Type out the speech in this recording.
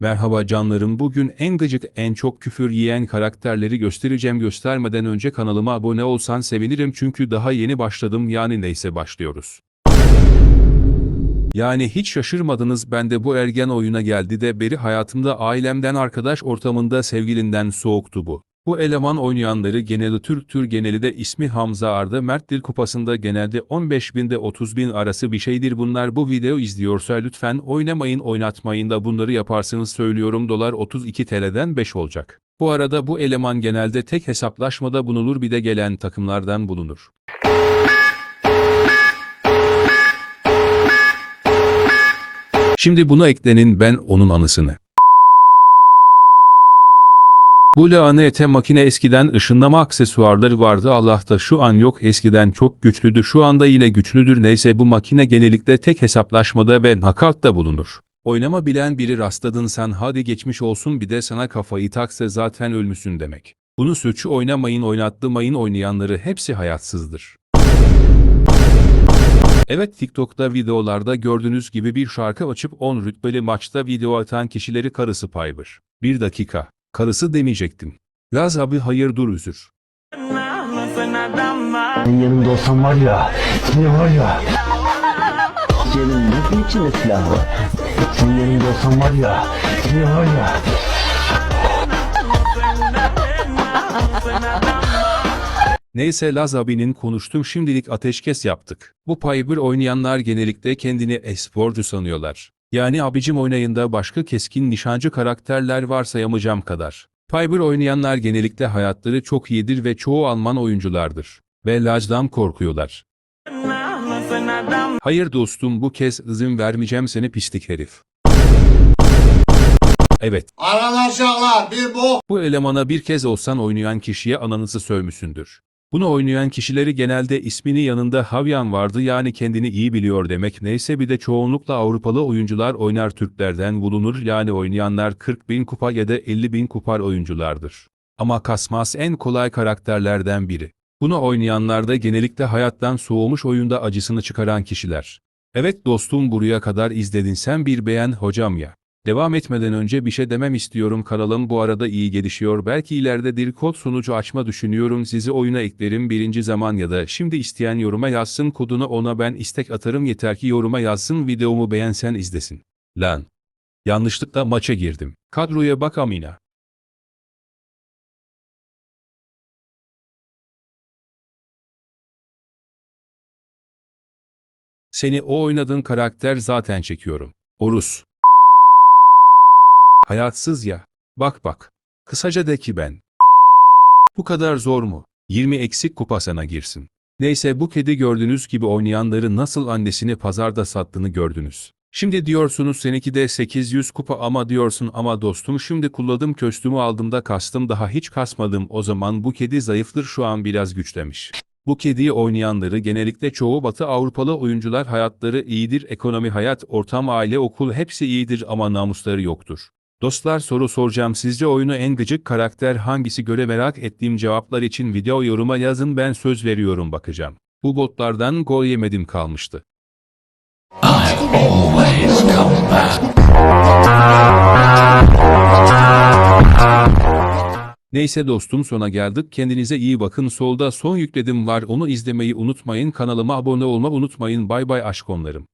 Merhaba canlarım bugün en gıcık en çok küfür yiyen karakterleri göstereceğim göstermeden önce kanalıma abone olsan sevinirim çünkü daha yeni başladım yani neyse başlıyoruz. Yani hiç şaşırmadınız ben de bu ergen oyuna geldi de beri hayatımda ailemden arkadaş ortamında sevgilinden soğuktu bu. Bu eleman oynayanları geneli Türk tür geneli de ismi Hamza Arda Mert Dil Kupası'nda genelde 15 binde 30 bin arası bir şeydir bunlar bu video izliyorsa lütfen oynamayın oynatmayın da bunları yaparsınız söylüyorum dolar 32 TL'den 5 olacak. Bu arada bu eleman genelde tek hesaplaşmada bulunur bir de gelen takımlardan bulunur. Şimdi buna eklenin ben onun anısını. Bu lanete makine eskiden ışınlama aksesuarları vardı Allah'ta şu an yok eskiden çok güçlüdü şu anda yine güçlüdür neyse bu makine genellikle tek hesaplaşmada ve nakavtta bulunur. Oynama bilen biri rastladın sen hadi geçmiş olsun bir de sana kafayı taksa zaten ölmüşsün demek. Bunu suçu oynamayın oynattırmayın oynayanları hepsi hayatsızdır. Evet TikTok'ta videolarda gördüğünüz gibi bir şarkı açıp 10 rütbeli maçta video atan kişileri karısı Piper. Bir dakika. Karısı demeyecektim. Laz abi hayır dur üzür. Senin yanımda olsam var ya, seni var ya. Senin nasıl içinde silah var? Senin yanımda olsam var ya, seni var ya. Neyse Laz abinin konuştum şimdilik ateşkes yaptık. Bu Piper oynayanlar genellikle kendini esporcu sanıyorlar. Yani abicim oynayında başka keskin nişancı karakterler varsayamayacağım kadar. Piper oynayanlar genellikle hayatları çok iyidir ve çoğu Alman oyunculardır. Ve Laz'dan korkuyorlar. Hayır dostum bu kez izin vermeyeceğim seni pislik herif. Evet. Arkadaşlar bir bok Bu elemana bir kez olsan oynayan kişiye ananızı sövmüşsündür. Bunu oynayan kişileri genelde ismini yanında Havyan vardı yani kendini iyi biliyor demek neyse bir de çoğunlukla Avrupalı oyuncular oynar Türklerden bulunur yani oynayanlar 40 bin kupa ya da 50 bin kupar oyunculardır. Ama Kasmas en kolay karakterlerden biri. Bunu oynayanlar da genellikle hayattan soğumuş oyunda acısını çıkaran kişiler. Evet dostum buraya kadar izledin sen bir beğen hocam ya. Devam etmeden önce bir şey demem istiyorum kanalım bu arada iyi gelişiyor belki ileride bir kod sunucu açma düşünüyorum sizi oyuna eklerim birinci zaman ya da şimdi isteyen yoruma yazsın kodunu ona ben istek atarım yeter ki yoruma yazsın videomu beğensen izlesin. Lan. Yanlışlıkla maça girdim. Kadroya bak Amina. Seni o oynadığın karakter zaten çekiyorum. Orus. Hayatsız ya. Bak bak. Kısaca de ki ben. Bu kadar zor mu? 20 eksik kupa sana girsin. Neyse bu kedi gördüğünüz gibi oynayanları nasıl annesini pazarda sattığını gördünüz. Şimdi diyorsunuz seninki de 800 kupa ama diyorsun ama dostum şimdi kullandım kostümü aldığımda kastım daha hiç kasmadım o zaman bu kedi zayıftır şu an biraz güçlemiş. Bu kediyi oynayanları genellikle çoğu Batı Avrupalı oyuncular hayatları iyidir, ekonomi hayat, ortam, aile, okul hepsi iyidir ama namusları yoktur. Dostlar soru soracağım. Sizce oyunu en gıcık karakter hangisi? Göre merak ettiğim cevaplar için video yoruma yazın. Ben söz veriyorum bakacağım. Bu botlardan gol yemedim kalmıştı. Neyse dostum sona geldik. Kendinize iyi bakın. Solda son yükledim var. Onu izlemeyi unutmayın. Kanalıma abone olma unutmayın. Bay bay aşk onlarım.